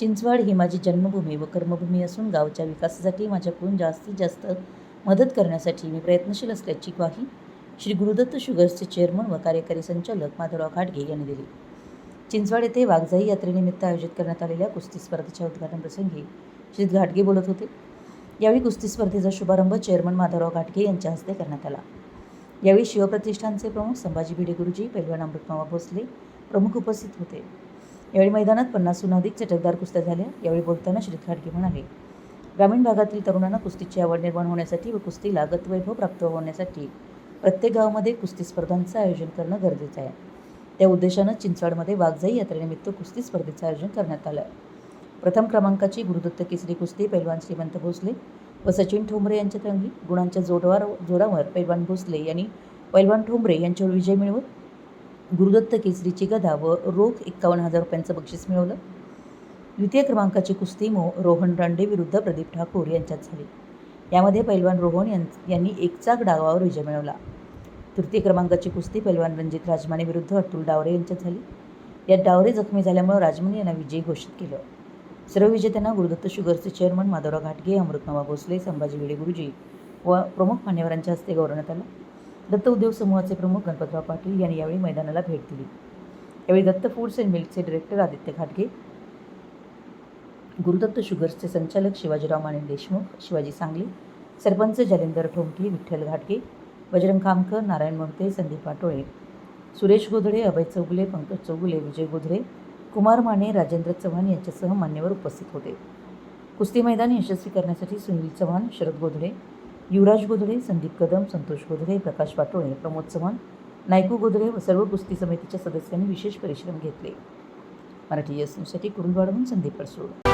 चिंचवाड ही माझी जन्मभूमी व कर्मभूमी असून गावच्या विकासासाठी माझ्याकडून जास्तीत जास्त मदत करण्यासाठी मी प्रयत्नशील असल्याची ग्वाही श्री गुरुदत्त शुगर्सचे चेअरमन व कार्यकारी संचालक माधवराव घाटगे यांनी दिली. चिंचवाड येथे वाघजाई यात्रेनिमित्त आयोजित करण्यात आलेल्या कुस्ती स्पर्धेच्या उद्घाटनप्रसंगी श्री घाटगे बोलत होते. यावेळी कुस्ती स्पर्धेचा शुभारंभ चेअरमन माधवराव घाटगे यांच्या हस्ते करण्यात आला. यावेळी शिवप्रतिष्ठानचे प्रमुख संभाजी भिडे गुरुजी पैलवान अमृतमावा भोसले प्रमुख उपस्थित होते. यावेळी मैदानात पन्नासहून अधिक चटकदार कुस्त्या झाल्या. यावेळी बोलताना श्री खाडगे म्हणाले ग्रामीण भागातील तरुणांना कुस्तीची आवड निर्माण होण्यासाठी व कुस्तीला गतवैभव प्राप्त होण्यासाठी प्रत्येक गावामध्ये कुस्ती स्पर्धांचं आयोजन करणं गरजेचं आहे. त्या उद्देशानं चिंचवाडमध्ये वाघजाई यात्रेनिमित्त कुस्ती स्पर्धेचं आयोजन करण्यात आलं. प्रथम क्रमांकाची गुरुदत्त केसरी कुस्ती पैलवान श्रीमंत भोसले व सचिन ठोंबरे यांच्या तंगी गुणांच्या जोडवार जोरावर पैलवान भोसले यांनी पैलवान ठोंबरे यांच्यावर विजय मिळवत गुरुदत्त केसरीची गदा व रोख एक्कावन्न हजार रुपयांचं बक्षीस मिळवलं. द्वितीय क्रमांकाची कुस्ती मो. रोहन रांडे विरुद्ध प्रदीप ठाकूर यांच्यात झाली. यामध्ये पैलवान रोहन यां यांनी एकचाक डावावर विजय मिळवला. तृतीय क्रमांकाची कुस्ती पैलवान रणजित राजमाने विरुद्ध अतुल डावरे यांच्यात झाली. यात डावरे जखमी झाल्यामुळे राजमाने यांना विजयी घोषित केलं. सर्व विजेत्यांना गुरुदत्त शुगरचे चेअरमन माधवराव घाटगे अमृतनवा भोसले संभाजी भिडे गुरुजी व प्रमुख मान्यवरांच्या हस्ते गौरवण्यात आलं. दत्त उद्योग समूहाचे प्रमुख गणपतराव पाटील यांनी यावेळी मैदानाला भेट दिली. यावेळी दत्त फूड्स अँड मिल्कचे डिरेक्टर आदित्य घाटगे गुरुदत्त शुगर्सचे संचालक शिवाजीराव माने देशमुख शिवाजी सांगली सरपंच जालिंदर ठोंके विठ्ठल घाटगे बजरंग खामकर नारायण मोहिते संदीप पाटोळे सुरेश गोधळे अभय चौगुले पंकज चौगुले विजय गोधळे कुमार माने राजेंद्र चव्हाण यांच्यासह मान्यवर उपस्थित होते. कुस्ती मैदान यशस्वी करण्यासाठी सुनील चव्हाण शरद गोधळे युवराज गोधळे संदीप कदम संतोष गोधळे प्रकाश पाटोळे प्रमोद चव्हाण नायकू गोधळे व सर्व कुस्ती समितीच्या सदस्यांनी विशेष परिश्रम घेतले. मराठी एस न्यूजसाठी कुरुलवाडहून संदीप परसोड.